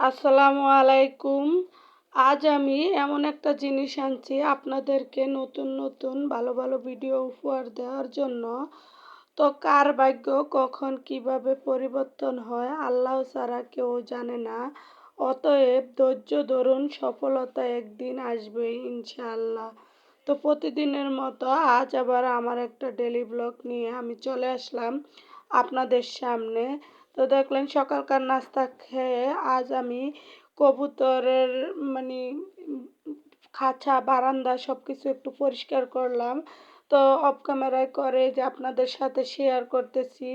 আসসালামু আলাইকুম। আজ আমি এমন একটা জিনিস আনছি আপনাদেরকে নতুন নতুন, ভালো ভালো ভিডিও উপহার দেওয়ার জন্য। তো কার ভাগ্য, কখন, কীভাবে পরিবর্তন হয় আল্লাহ ছাড়া কেউ জানে না। অতএব ধৈর্য ধরুন, সফলতা একদিন আসবে ইনশাআল্লাহ। তো প্রতিদিনের মতো আজ আবার আমার একটা ডেলি ব্লগ নিয়ে আমি চলে আসলাম আপনাদের সামনে। তো দেখলেন সকালকার নাস্তা খেয়ে আজ আমি কবুতরের মানে খাঁচা, বারান্দা সব কিছু একটু পরিষ্কার করলাম। তো অফ ক্যামেরায় করে যে আপনাদের সাথে শেয়ার করতেছি।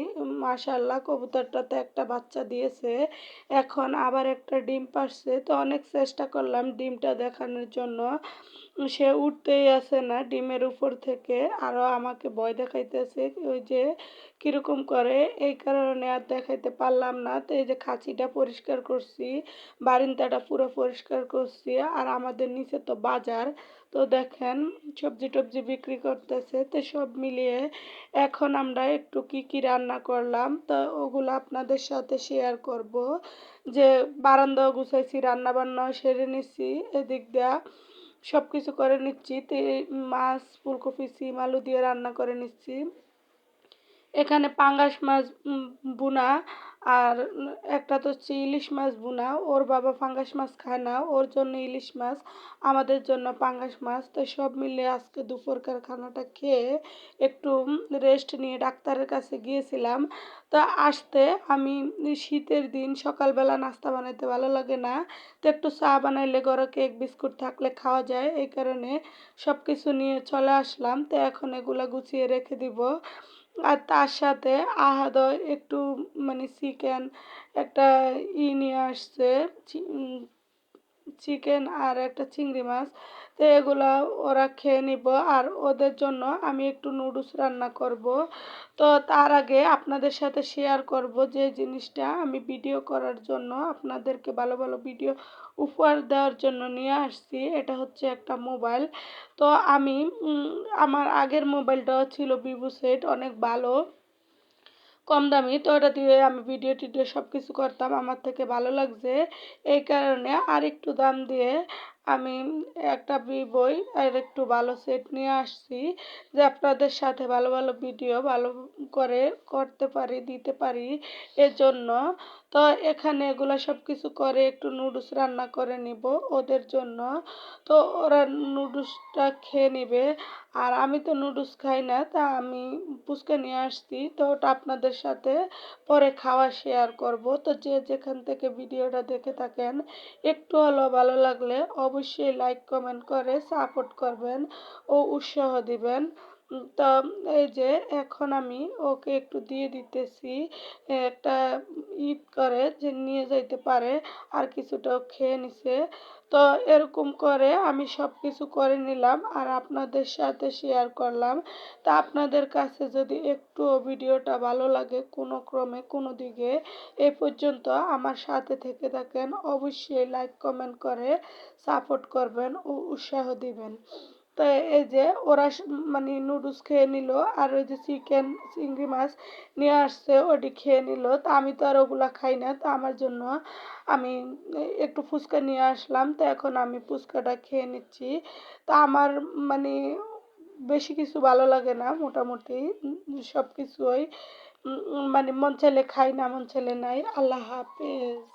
মাশাল্লাহ কবুতরটাতে একটা বাচ্চা দিয়েছে। এখন আবার একটা ডিম পারছে। তো অনেক চেষ্টা করলাম ডিমটা দেখানোর জন্য। সে উঠতেই আসে না ডিমের উপর থেকে। আরও আমাকে ভয় দেখাইতেছে ওই যে কীরকম করে। এই কারণে আর দেখাইতে পারলাম না। তো এই যে খাঁচিটা পরিষ্কার করছি, বারিন্দাটা পুরো পরিষ্কার করছি। আর আমাদের নিচে তো বাজার। তো দেখেন, সবজি টবজি বিক্রি করতেছে, তো সব মিলিয়ে এখন আমরা একটু কি কি রান্না করলাম, তো ওগুলো আপনাদের সাথে শেয়ার করব। যে বারান্দাও গুছাইছি রান্না বান্নাও সেরে নিচ্ছি এদিক দেয়া সব কিছু করে নিচ্ছি, তে মাছ, ফুলকপি, সিম, আলু দিয়ে রান্না করে নিচ্ছি। এখানে পাঙ্গাস মাছ বুনা আর একটা তো হচ্ছে ইলিশ মাছ বুনা ওর বাবা পাঙ্গাস মাছ খায় না, ওর জন্য ইলিশ মাছ, আমাদের জন্য পাঙ্গাস মাছ। তো সব মিলে আজকে দুপুরকার খানাটা খেয়ে একটু রেস্ট নিয়ে ডাক্তারের কাছে গিয়েছিলাম। তো আসতে আমি শীতের দিন সকালবেলা নাস্তা বানাইতে ভালো লাগে না। তো একটু চা বানাইলে গরম কেক, বিস্কুট থাকলে খাওয়া যায়, এই কারণে সব কিছু নিয়ে চলে আসলাম। তো এখন এগুলো গুছিয়ে রেখে দিব। আর তার সাথে আহাদ একটু মানে চিকেন একটা ই নিয়ে আসছে চিকেন আর একটা চিংড়ি মাছ। তো এগুলো ওরা খেয়ে নিব। আর ওদের জন্য আমি একটু নুডলস রান্না করব। তো তার আগে আপনাদের সাথে শেয়ার করব যে জিনিসটা আমি ভিডিও করার জন্য আপনাদেরকে ভালো ভালো ভিডিও উপহার দেওয়ার জন্য নিয়ে আসছি। এটা হচ্ছে একটা মোবাইল তো আমি আমার আগের মোবাইলটাও ছিল ভিভো সেট অনেক ভালো। কম দামি। তো ওটা দিয়ে আমি ভিডিও টিডিও সব কিছু করতাম। আমার থেকে ভালো লাগছে। এই কারণে আর একটু দাম দিয়ে আমি একটা বি বই আর একটু ভালো সেট নিয়ে আসছি যে আপনাদের সাথে ভালো ভালো ভিডিও ভালো করে করতে পারি, দিতে পারি এজন্য। তো এখানে এগুলো সব কিছু করে একটু নুডলস রান্না করে নিব ওদের জন্য। তো ওরা নুডলসটা খেয়ে নিবে। আর আমি তো নুডলস খাই না, তা আমি পুচকা নিয়ে আসছি। তো ওটা আপনাদের সাথে পরে খাওয়া শেয়ার করব। তো যে যেখান থেকে ভিডিওটা দেখে থাকেন, একটু হলো ভালো লাগলে অবশ্যই লাইক কমেন্ট করে সাপোর্ট করবেন ও উৎসাহ দিবেন। তো, এই যে এখন আমি ওকে একটু দিয়ে দিতেছি, একটা ঈদ করে যে নিয়ে যাইতে পারে, আর কিছুটাও খেয়ে নিছে। তো এরকম করে আমি সব কিছু করে নিলাম আর আপনাদের সাথে শেয়ার করলাম। তা আপনাদের কাছে যদি একটু ভিডিওটা ভালো লাগে কোনো ক্রমে কোনো দিকে, এ পর্যন্ত আমার সাথে থেকে থাকেন। অবশ্যই লাইক কমেন্ট করে সাপোর্ট করবেন ও উৎসাহ দিবেন। তো এই যে ওরা মানে নুডলস খেয়ে নিল আর ওই যে চিকেন চিংড়ি মাছ নিয়ে আসছে, ওটি খেয়ে নিল। তা আমি তো আর ওগুলা খাই না, তো আমার জন্য আমি একটু ফুচকা নিয়ে আসলাম। তো এখন আমি ফুচকাটা খেয়ে নিচ্ছি। তা আমার মানে বেশি কিছু ভালো লাগে না মোটামুটি সব কিছুই মানে মন ছেলে খাই না, মন ছেলে নাই। আল্লাহ হাফেজ।